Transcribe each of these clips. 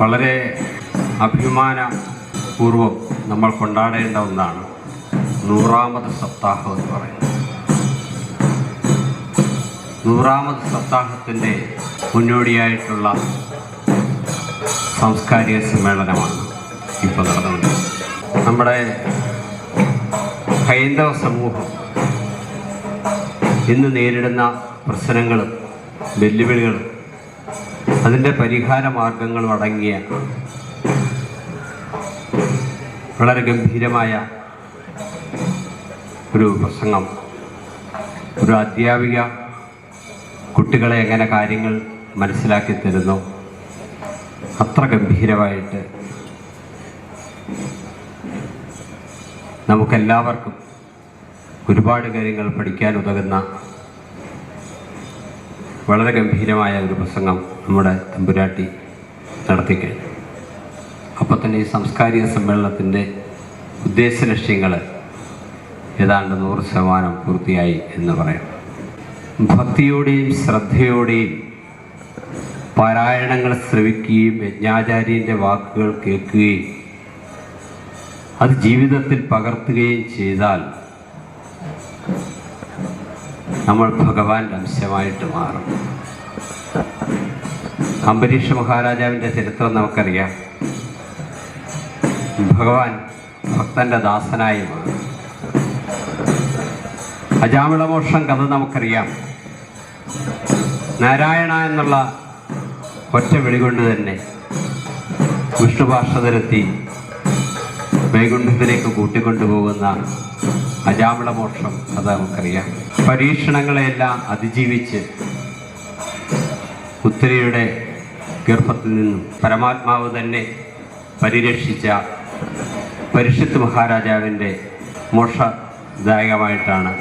വളരെ അഭിമാനപൂർവം നമ്മൾ കൊണ്ടാടേണ്ട ഒന്നാണ് നൂറാമത് സപ്താഹം എന്ന് പറയുന്നത്. നൂറാമത് സപ്താഹത്തിന്റെ മുന്നോടിയായിട്ടുള്ള സാംസ്കാരിക സമ്മേളനമാണ് ഇപ്പോൾ നടന്നത് നമ്മുടെ ഹൈന്ദവ സമൂഹം ഇന്ന് നേരിടുന്ന പ്രശ്നങ്ങളും വെല്ലുവിളികളും അതിന്റെ പരിഹാര മാർഗങ്ങളും അടങ്ങിയ വളരെ ഗംഭീരമായ ഒരു പ്രസംഗം. ഒരു അധ്യാപിക കുട്ടികളെ എങ്ങനെ കാര്യങ്ങൾ മനസ്സിലാക്കി തരുന്നു? അത്ര ഗംഭീരമായിട്ട് നമുക്കെല്ലാവർക്കും ഒരുപാട് കാര്യങ്ങൾ പഠിക്കാൻ ഉതകുന്ന വളരെ ഗംഭീരമായ ഒരു പ്രസംഗം നമ്മുടെ തമ്പുരാട്ടി നടത്തിക്കഴിഞ്ഞു. അപ്പോൾ തന്നെ ഈ സാംസ്കാരിക സമ്മേളനത്തിന്റെ ഉദ്ദേശ ലക്ഷ്യങ്ങൾ ഏതാണ്ട് നൂറ് ശതമാനം പൂർത്തിയായി എന്ന് പറയാം. ഭക്തിയോടെയും ശ്രദ്ധയോടെയും പാരായണങ്ങൾ ശ്രവിക്കുകയും യജ്ഞാചാര്യന്റെ വാക്കുകൾ കേൾക്കുകയും അത് ജീവിതത്തിൽ പകർത്തുകയും ചെയ്താൽ നമ്മൾ ഭഗവാന്റെ അംശമായിട്ട് മാറും. അംബരീഷ് മഹാരാജാവിന്റെ ചരിത്രം നമുക്കറിയാം. ഭഗവാൻ ഭക്തന്റെ ദാസനായി മാറും. അജാമിളമോക്ഷം കഥ നമുക്കറിയാം. നാരായണ എന്നുള്ള ഒറ്റ വിളികൊണ്ട് തന്നെ വിഷ്ണുഭാഷതരെത്തി വൈകുണ്ഠത്തിലേക്ക് കൂട്ടിക്കൊണ്ടുപോകുന്ന അജാമിളമോക്ഷം അത് നമുക്കറിയാം പരീക്ഷണങ്ങളെല്ലാം അതിജീവിച്ച് ഉത്തരയുടെ ഗർഭത്തിൽ നിന്നും പരമാത്മാവ് തന്നെ പരിരക്ഷിച്ച പരിഷത്ത് മഹാരാജാവിന്റെ മോക്ഷദായകമായിട്ടാണ്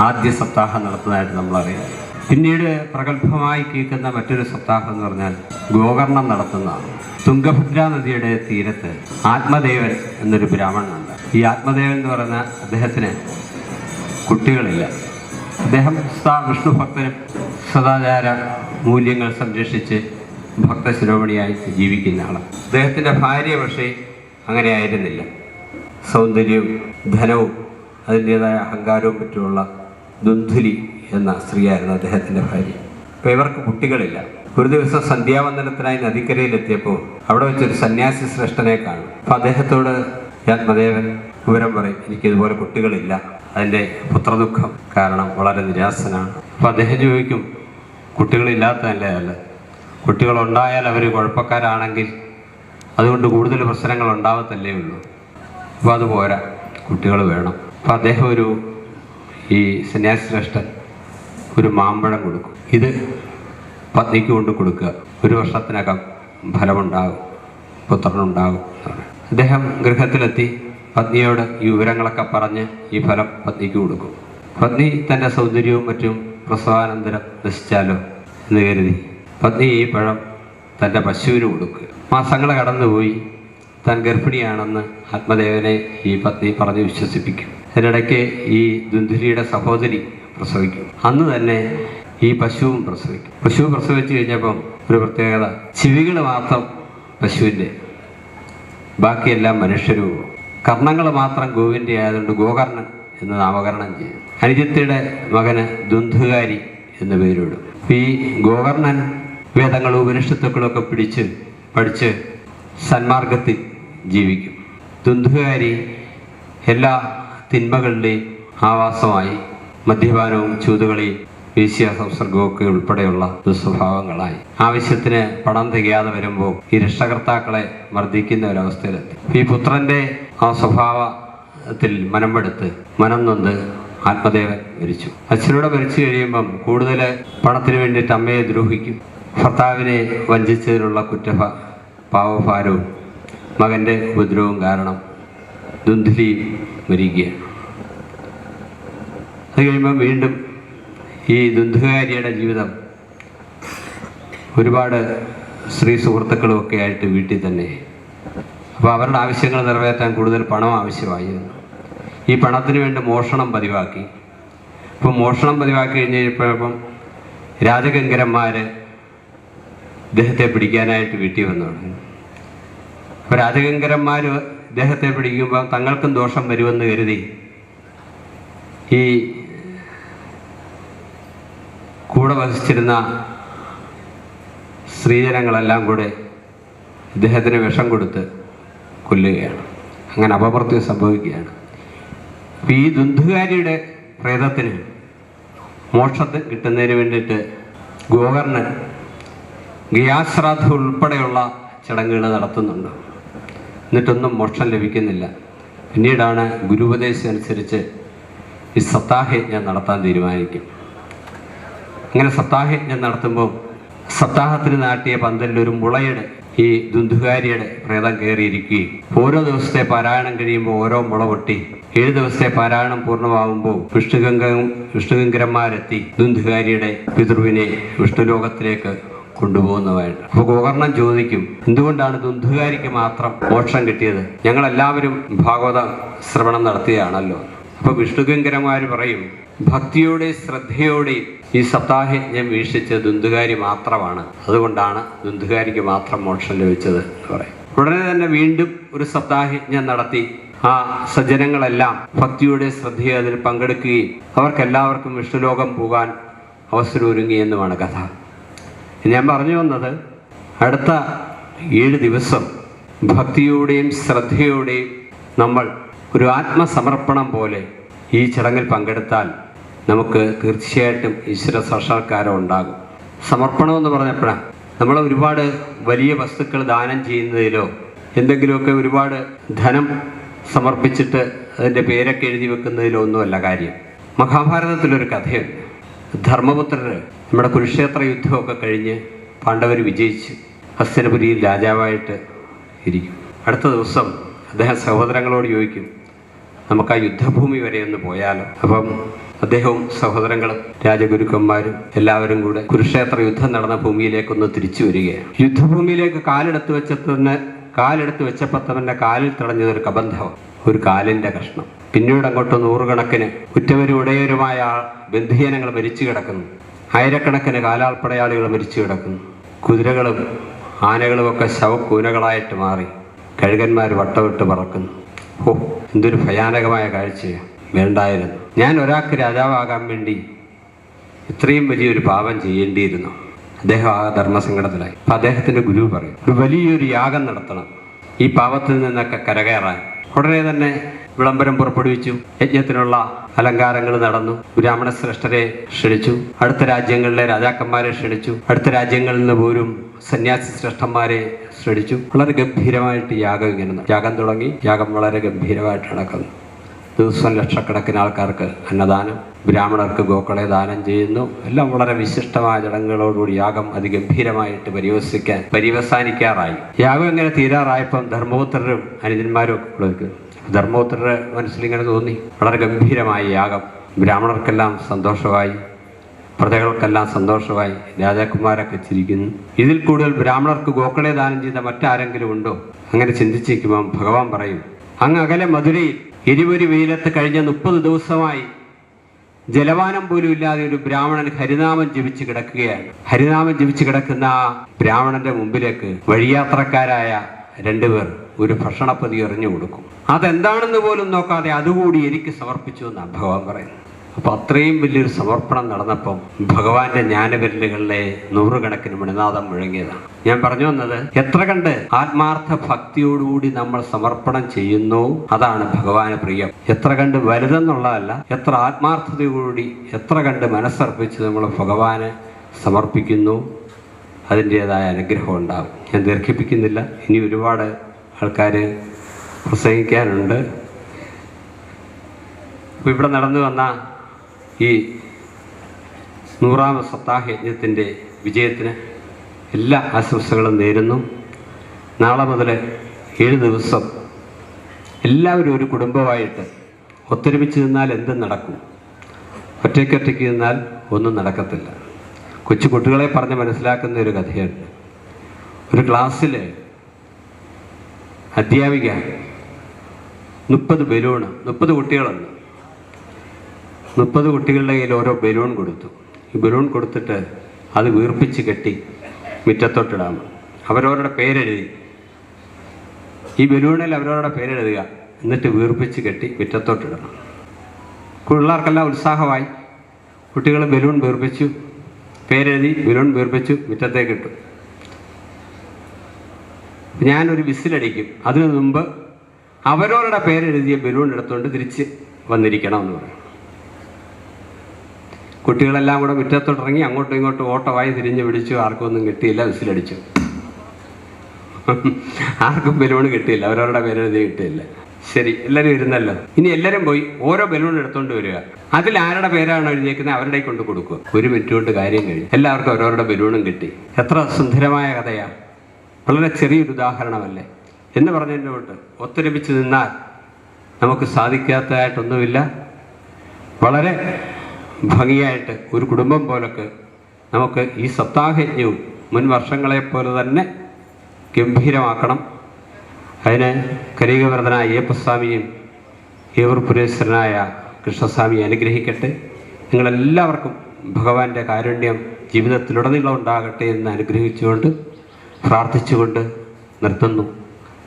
ആദ്യ സപ്താഹം നടത്തുന്നതായിട്ട് നമ്മളറിയാം. പിന്നീട് പ്രഗത്ഭമായി കേൾക്കുന്ന മറ്റൊരു സപ്താഹം എന്ന് പറഞ്ഞാൽ ഗോകർണം നടത്തുന്ന തുംഗഭദ്ര നദിയുടെ തീരത്ത് ആത്മദേവൻ എന്നൊരു ബ്രാഹ്മണനുണ്ട്. ഈ ആത്മദേവൻ എന്ന് പറയുന്ന അദ്ദേഹത്തിന് കുട്ടികളില്ല. അദ്ദേഹം സാ വിഷ്ണു ഭക്തനും സദാചാര മൂല്യങ്ങൾ സംരക്ഷിച്ച് ഭക്തശിരോമണിയായി ജീവിക്കുന്ന ആളാണ്. അദ്ദേഹത്തിന്റെ ഭാര്യ പക്ഷേ അങ്ങനെ ആയിരുന്നില്ല. സൗന്ദര്യവും ധനവും അതിന്റേതായ അഹങ്കാരവും പറ്റുമുള്ള ദുന്ധുലി എന്ന സ്ത്രീയായിരുന്നു അദ്ദേഹത്തിന്റെ ഭാര്യ. അപ്പോൾ ഇവർക്ക് കുട്ടികളില്ല. ഒരു ദിവസം സന്ധ്യാവന്ദനത്തിനായി നദിക്കരയിലെത്തിയപ്പോൾ അവിടെ വെച്ചൊരു സന്യാസി ശ്രേഷ്ഠനെ കാണും. അപ്പോൾ അദ്ദേഹത്തോട് ആത്മദേവൻ വിവരം പറയും. എനിക്കിതുപോലെ കുട്ടികളില്ല. അതിന്റെ പുത്രദുഃഖം കാരണം വളരെ നിരാശനാണ്. അപ്പം അദ്ദേഹം ചോദിക്കും കുട്ടികളില്ലാത്തതല്ലേ? അല്ല കുട്ടികളുണ്ടായാൽ അവർ കുഴപ്പക്കാരാണെങ്കിൽ അതുകൊണ്ട് കൂടുതൽ പ്രശ്നങ്ങൾ ഉണ്ടാവത്തല്ലേ ഉള്ളൂ. അപ്പോൾ അത് പോരാ. കുട്ടികൾ വേണം. അപ്പോൾ അദ്ദേഹം ഒരു ഈ സന്യാസി ശ്രേഷ്ഠൻ ഒരു മാമ്പഴം കൊടുക്കും. ഇത് പത്നിക്ക് കൊണ്ട് കൊടുക്കുക. ഒരു വർഷത്തിനകം ഫലമുണ്ടാകും. പുത്രനുണ്ടാകും. എന്നാണ്. അദ്ദേഹം ഗൃഹത്തിലെത്തി പത്നിയോട് ഈ വിവരങ്ങളൊക്കെ പറഞ്ഞ് ഈ ഫലം പത്നിക്ക് കൊടുക്കും. പത്നി തന്റെ സൗന്ദര്യവും മറ്റും പ്രസവാനന്തരം നശിച്ചാലോ എന്ന് കരുതി പത്നി ഈ പഴം തന്റെ പശുവിന് കൊടുക്കുക മാസങ്ങൾ കടന്നുപോയി. താൻ ഗർഭിണിയാണെന്ന് ആത്മദേവനെ ഈ പത്നി പറഞ്ഞ് വിശ്വസിപ്പിക്കും. അതിനിടയ്ക്ക് ഈ ദുന്ധുലിയുടെ സഹോദരി പ്രസവിക്കും. അന്ന് തന്നെ ഈ പശുവും പ്രസവിക്കും. പശു പ്രസവിച്ചു കഴിഞ്ഞപ്പം ഒരു പ്രത്യേകത ചെവികൾ മാത്രം പശുവിന്റെ ബാക്കിയെല്ലാം മനുഷ്യരൂപം കർണങ്ങൾ മാത്രം ഗോവിന്റെ ആയതുകൊണ്ട് ഗോകർണൻ എന്ന് നാമകരണം ചെയ്യും അനുജത്തിയുടെ മകന് ദുന്ധുകാരി എന്ന് പേരിടും. ഈ ഗോകർണൻ വേദങ്ങളും ഉപനിഷത്തുക്കളും ഒക്കെ പിടിച്ച് പഠിച്ച് സന്മാർഗത്തിൽ ജീവിക്കും. ദുന്ധുകാരി എല്ലാ തിന്മകളുടെയും ആവാസമായി മദ്യപാനവും ചൂതുകളിയും വീശിയ സംസർഗമൊക്കെ ഉൾപ്പെടെയുള്ള ദുസ്വഭാവങ്ങളായി. ആവശ്യത്തിന് പണം തികയാതെ വരുമ്പോൾ ഈ രക്ഷകർത്താക്കളെ മർദ്ദിക്കുന്ന ഒരവസ്ഥയിലെത്തി. ഈ പുത്രന്റെ ആ സ്വഭാവത്തിൽ മനമ്പെടുത്ത് മനം നൊന്ത് ആത്മദേവൻ മരിച്ചു. അച്ഛനോട് മരിച്ചു കഴിയുമ്പം കൂടുതൽ പണത്തിന് വേണ്ടിയിട്ട് അമ്മയെ ദ്രോഹിക്കും. ഭർത്താവിനെ വഞ്ചിച്ചതിനുള്ള കുറ്റഭ പാവഭാരവും മകന്റെ ഉപദ്രവവും കാരണം ദുന്ധുലിയും മരിക്കുകയാണ്. അത് കഴിയുമ്പം വീണ്ടും ഈ ദുന്ധുകാരിയുടെ ജീവിതം ഒരുപാട് സ്ത്രീ സുഹൃത്തുക്കളും ഒക്കെ ആയിട്ട് വീട്ടിൽ തന്നെ. അപ്പോൾ അവരുടെ ആവശ്യങ്ങൾ നിറവേറ്റാൻ കൂടുതൽ പണം ആവശ്യമായിരുന്നു ഈ പണത്തിന് വേണ്ടി മോഷണം പതിവാക്കി. ഇപ്പം മോഷണം പതിവാക്കി കഴിഞ്ഞ് കഴിഞ്ഞപ്പോഴപ്പം രാജകങ്കരന്മാർ ഇദ്ദേഹത്തെ പിടിക്കാനായിട്ട് വീട്ടിൽ വന്നു തുടങ്ങി അപ്പോൾ രാജകങ്കരന്മാർ ഇദ്ദേഹത്തെ പിടിക്കുമ്പോൾ തങ്ങൾക്കും ദോഷം വരുമെന്ന് കരുതി ഈ കൂടെ വസിച്ചിരുന്ന സ്ത്രീജനങ്ങളെല്ലാം കൂടെ ഇദ്ദേഹത്തിന് വിഷം കൊടുത്ത് കൊല്ലുകയാണ്. അങ്ങനെ അപമൃത്യു സംഭവിക്കുകയാണ്. അപ്പം ഈ ദുന്ധുകാരിയുടെ പ്രേതത്തിന് മോക്ഷത്തിൽ കിട്ടുന്നതിന് വേണ്ടിയിട്ട് ഗോകർണൻ ഗിയാശ്രാദ്ധ ഉൾപ്പെടെയുള്ള ചടങ്ങുകൾ നടത്തുന്നുണ്ട്. എന്നിട്ടൊന്നും മോക്ഷം ലഭിക്കുന്നില്ല. പിന്നീടാണ് ഗുരുപദേശം അനുസരിച്ച് ഈ സത്താഹയജ്ഞം നടത്താൻ തീരുമാനിക്കും. അങ്ങനെ സപ്താഹയജ്ഞം നടത്തുമ്പോൾ സപ്താഹത്തിന് നാട്ടിയ പന്തലിൽ ഒരു മുളയുടെ ഈ ദുന്ധുകാരിയുടെ പ്രേതം കയറിയിരിക്കുകയും ഓരോ ദിവസത്തെ പാരായണം കഴിയുമ്പോൾ ഓരോ മുള പൊട്ടി. ഏഴ് ദിവസത്തെ പാരായണം പൂർണമാകുമ്പോൾ വിഷ്ണുഗംഗ വിഷ്ണുഗംഗരന്മാരെത്തി ദുന്ധുകാരിയുടെ പിതൃവിനെ വിഷ്ണുലോകത്തിലേക്ക് കൊണ്ടുപോകുന്നതായിട്ട് അപ്പോൾ ഗോകർണം ചോദിക്കും എന്തുകൊണ്ടാണ് ദുന്ധുകാരിക്ക് മാത്രം മോക്ഷം കിട്ടിയത്? ഞങ്ങളെല്ലാവരും ഭാഗവത ശ്രവണം നടത്തിയാണല്ലോ അപ്പൊ വിഷ്ണുഗംഗരന്മാർ പറയും ഭക്തിയോടെ ശ്രദ്ധയോടെ ഈ സപ്താഹയജ്ഞം വീക്ഷിച്ച ദുന്ദുകാരി മാത്രമാണ്. അതുകൊണ്ടാണ് ദുന്ദുകാരിക്ക് മാത്രം മോക്ഷം ലഭിച്ചത് എന്ന് പറയും. ഉടനെ തന്നെ വീണ്ടും ഒരു സപ്താഹയജ്ഞം നടത്തി. ആ സജ്ജനങ്ങളെല്ലാം ഭക്തിയുടെ ശ്രദ്ധയെ അതിൽ പങ്കെടുക്കുകയും അവർക്കെല്ലാവർക്കും വിഷ്ണുലോകം പോകാൻ അവസരം ഒരുങ്ങി എന്നുമാണ് കഥ. ഞാൻ പറഞ്ഞു വന്നത് അടുത്ത ഏഴ് ദിവസം ഭക്തിയോടെയും ശ്രദ്ധയോടെയും നമ്മൾ ഒരു ആത്മസമർപ്പണം പോലെ ഈ ചടങ്ങിൽ പങ്കെടുത്താൽ നമുക്ക് തീർച്ചയായിട്ടും ഈശ്വര സാക്ഷാത്കാരം ഉണ്ടാകും. സമർപ്പണം എന്ന് പറഞ്ഞപ്പോഴാണ് നമ്മൾ ഒരുപാട് വലിയ വസ്തുക്കൾ ദാനം ചെയ്യുന്നതിലോ എന്തെങ്കിലുമൊക്കെ ഒരുപാട് ധനം സമർപ്പിച്ചിട്ട് അതിന്റെ പേരൊക്കെ എഴുതി വെക്കുന്നതിലോ ഒന്നുമല്ല കാര്യം. മഹാഭാരതത്തിലൊരു കഥയുണ്ട്. ധർമ്മപുത്രർ നമ്മുടെ കുരുക്ഷേത്ര യുദ്ധമൊക്കെ കഴിഞ്ഞ് പാണ്ഡവർ വിജയിച്ച് ഹസ്തനപുരിയിൽ രാജാവായിട്ട് ഇരിക്കും. അടുത്ത ദിവസം അദ്ദേഹം സഹോദരങ്ങളോട് ചോദിക്കും നമുക്ക് ആ യുദ്ധഭൂമി വരെ ഒന്ന് പോയാലോ? അപ്പം അദ്ദേഹവും സഹോദരങ്ങളും രാജഗുരുക്കന്മാരും എല്ലാവരും കൂടെ കുരുക്ഷേത്ര യുദ്ധം നടന്ന ഭൂമിയിലേക്കൊന്ന് തിരിച്ചു വരികയാണ്. യുദ്ധഭൂമിയിലേക്ക് കാലെടുത്ത് വെച്ചതിന് കാലെടുത്ത് വെച്ചപ്പോൾ തന്നെ കാലിൽ തിളഞ്ഞത് ഒരു കബന്ധം ഒരു കാലിന്റെ കഷ്ണം. പിന്നീട് അങ്ങോട്ട് നൂറുകണക്കിന് ഉറ്റവരും ഉടയവരുമായ ബന്ധുഹീനങ്ങൾ മരിച്ചു കിടക്കുന്നു. ആയിരക്കണക്കിന് കാലാൾപ്പടയാളികൾ മരിച്ചു കിടക്കുന്നു. കുതിരകളും ആനകളുമൊക്കെ ശവക്കൂനകളായിട്ട് മാറി. കഴുകന്മാർ വട്ടമിട്ട് പറക്കുന്നു. ഓ എന്തൊരു ഭയാനകമായ കാഴ്ചയാണ് വേണ്ടായിരുന്നു. ഞാൻ ഒരാൾക്ക് രാജാവാകാൻ വേണ്ടി ഇത്രയും വലിയൊരു പാപം ചെയ്യേണ്ടിയിരുന്നു. അദ്ദേഹം ആ ധർമ്മസങ്കടത്തിലായി. അപ്പം അദ്ദേഹത്തിന്റെ ഗുരു പറയും ഒരു വലിയൊരു യാഗം നടത്തണം. ഈ പാപത്തിൽ നിന്നൊക്കെ കരകയറാൻ. ഉടനെ തന്നെ വിളംബരം പുറപ്പെടുവിച്ചു. യജ്ഞത്തിനുള്ള അലങ്കാരങ്ങൾ നടന്നു. ബ്രാഹ്മണ ശ്രേഷ്ഠരെ ക്ഷണിച്ചു. അടുത്ത രാജ്യങ്ങളിലെ രാജാക്കന്മാരെ ക്ഷണിച്ചു. അടുത്ത രാജ്യങ്ങളിൽ നിന്ന് പോലും സന്യാസി ശ്രേഷ്ഠന്മാരെ ക്ഷണിച്ചു വളരെ ഗംഭീരമായിട്ട് യാഗം ഇങ്ങനെ. യാഗം തുടങ്ങി. യാഗം വളരെ ഗംഭീരമായിട്ട് നടക്കുന്നു. ദിവസം ലക്ഷക്കണക്കിന് ആൾക്കാർക്ക് അന്നദാനം ബ്രാഹ്മണർക്ക് ഗോക്കളെ ദാനം ചെയ്യുന്നു. എല്ലാം വളരെ വിശിഷ്ടമായ ചടങ്ങുകളോടുകൂടി യാഗം അതിഗംഭീരമായിട്ട് പരിവസിക്കാൻ പരിവസാനിക്കാറായി. യാഗം ഇങ്ങനെ തീരാറായപ്പം ധർമ്മപുത്രരും അനുജന്മാരും ഒക്കെ വിളിക്കുന്നു ധർമ്മപുത്രരുടെ മനസ്സിലിങ്ങനെ തോന്നി. വളരെ ഗംഭീരമായ യാഗം. ബ്രാഹ്മണർക്കെല്ലാം സന്തോഷമായി. പ്രജകൾക്കെല്ലാം സന്തോഷമായി രാജാക്കുമാരൊക്കെ ചിരിക്കുന്നു. ഇതിൽ കൂടുതൽ ബ്രാഹ്മണർക്ക് ഗോക്കളെ ദാനം ചെയ്ത മറ്റാരെങ്കിലും ഉണ്ടോ? അങ്ങനെ ചിന്തിച്ചിരിക്കുമ്പോൾ ഭഗവാൻ പറയും അങ്ങ് അകലെ മധുരയിൽ ഇരുപൊരു വെയിലത്ത് കഴിഞ്ഞ മുപ്പത് ദിവസമായി ജലപാനം പോലും ഇല്ലാതെ ഒരു ബ്രാഹ്മണൻ ഹരിനാമം ജപിച്ച് കിടക്കുകയാണ്. ഹരിനാമം ജപിച്ച് കിടക്കുന്ന ആ ബ്രാഹ്മണന്റെ മുമ്പിലേക്ക് വഴിയാത്രക്കാരായ രണ്ടുപേർ ഒരു ഭക്ഷണപ്പതി എറിഞ്ഞു കൊടുക്കും. അതെന്താണെന്ന് പോലും നോക്കാതെ അതുകൂടി എനിക്ക് സമർപ്പിച്ചു എന്നാണ് ഭഗവാൻ പറയുന്നത്. അപ്പൊ അത്രയും വലിയൊരു സമർപ്പണം നടന്നപ്പം ഭഗവാന്റെ ജ്ഞാനവിരലുകളിലെ നൂറുകണക്കിന് മണിനാഥം മുഴങ്ങിയതാണ്. ഞാൻ പറഞ്ഞു വന്നത് എത്ര കണ്ട് ആത്മാർത്ഥ ഭക്തിയോടുകൂടി നമ്മൾ സമർപ്പണം ചെയ്യുന്നു? അതാണ് ഭഗവാന് പ്രിയം. എത്ര കണ്ട് വലുതെന്നുള്ളതല്ല എത്ര ആത്മാർത്ഥതയോടുകൂടി എത്ര കണ്ട് മനസ്സർപ്പിച്ച് നമ്മൾ ഭഗവാന് സമർപ്പിക്കുന്നു? അതിന്റേതായ അനുഗ്രഹം ഉണ്ടാകും ഞാൻ ദീർഘിപ്പിക്കുന്നില്ല. ഇനി ഒരുപാട് ആൾക്കാർ പ്രസംഗിക്കാനുണ്ട്. അപ്പോൾ ഇവിടെ നടന്നു വന്ന ഈ നൂറാമ സപ്താഹ യജ്ഞത്തിന്റെ വിജയത്തിന് എല്ലാ ആശംസകളും നേരുന്നു. നാളെ മുതൽ ഏഴ് ദിവസം എല്ലാവരും ഒരു കുടുംബമായിട്ട് ഒത്തൊരുമിച്ച് നിന്നാൽ എന്തും നടക്കും. ഒറ്റയ്ക്കൊറ്റയ്ക്ക് നിന്നാൽ ഒന്നും നടക്കത്തില്ല. കൊച്ചു കുട്ടികളെ പറഞ്ഞ് മനസ്സിലാക്കുന്ന ഒരു കഥയുണ്ട്. ഒരു ക്ലാസ്സിൽ അധ്യാപിക മുപ്പത് ബലൂണ് മുപ്പത് കുട്ടികളുണ്ട് മുപ്പത് കുട്ടികളുടെ കയ്യിൽ ഓരോ ബലൂൺ കൊടുത്തു. ഈ ബലൂൺ കൊടുത്തിട്ട് അത് വീർപ്പിച്ച് കെട്ടി മുറ്റത്തോട്ടിടാം. അവരവരുടെ പേരെഴുതി. ഈ ബലൂണിൽ അവരവരുടെ പേരെഴുതുക. എന്നിട്ട് വീർപ്പിച്ച് കെട്ടി മുറ്റത്തോട്ടിടണം. പിള്ളേർക്കെല്ലാം ഉത്സാഹമായി. കുട്ടികൾ ബലൂൺ വീർപ്പിച്ചു. പേരെഴുതി ബലൂൺ വീർപ്പിച്ചു മുറ്റത്തേക്ക് ഇട്ടു. ഞാനൊരു വിസിലടിക്കും. അതിനു മുമ്പ് അവരവരുടെ പേരെഴുതിയ ബലൂൺ എടുത്തുകൊണ്ട് തിരിച്ച് വന്നിരിക്കണം എന്ന് പറയും. കുട്ടികളെല്ലാം കൂടെ മുറ്റത്തോട്ടിറങ്ങി അങ്ങോട്ടും ഇങ്ങോട്ടും ഓട്ടമായി തിരിഞ്ഞ് പിടിച്ചു. ആർക്കൊന്നും കിട്ടിയില്ല. വിസിലടിച്ചു. ആർക്കും ബലൂൺ കിട്ടിയില്ല. അവരവരുടെ പേരെഴുതി കിട്ടിയില്ല. ശരി എല്ലാവരും ഇരുന്നല്ലോ. ഇനി എല്ലാവരും പോയി ഓരോ ബലൂൺ എടുത്തോണ്ട് വരിക. അതിൽ ആരുടെ പേരാണ് എഴുതിയേക്കുന്നത് അവരുടെ കൊണ്ട് കൊടുക്കുക. ഒരു മിനിറ്റ് കൊണ്ട് കാര്യം കഴിഞ്ഞു. എല്ലാവർക്കും അവരവരുടെ ബലൂണും കിട്ടി. എത്ര സുന്ദരമായ കഥയാണ് വളരെ ചെറിയൊരു ഉദാഹരണമല്ലേ. എന്ന് പറഞ്ഞതിന്റെ കൊണ്ട് ഒത്തൊരുമിച്ച് നിന്നാൽ നമുക്ക് സാധിക്കാത്തതായിട്ടൊന്നുമില്ല. വളരെ ഭംഗിയായിട്ട് ഒരു കുടുംബം പോലൊക്കെ നമുക്ക് ഈ സപ്താഹയജ്ഞവും മുൻ വർഷങ്ങളെപ്പോലെ തന്നെ ഗംഭീരമാക്കണം. അതിന് കരീകവ്രതനായ അയ്യപ്പസ്വാമിയും ഏവർപുരേശ്വരനായ കൃഷ്ണസ്വാമി അനുഗ്രഹിക്കട്ടെ. നിങ്ങളെല്ലാവർക്കും ഭഗവാന്റെ കാരുണ്യം ജീവിതത്തിലുടനീളം ഉണ്ടാകട്ടെ എന്ന് അനുഗ്രഹിച്ചുകൊണ്ട് പ്രാർത്ഥിച്ചുകൊണ്ട് നിർത്തുന്നു.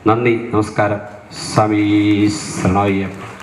നന്ദി നമസ്കാരം. സ്വാമി ശരണയ്യപ്പ.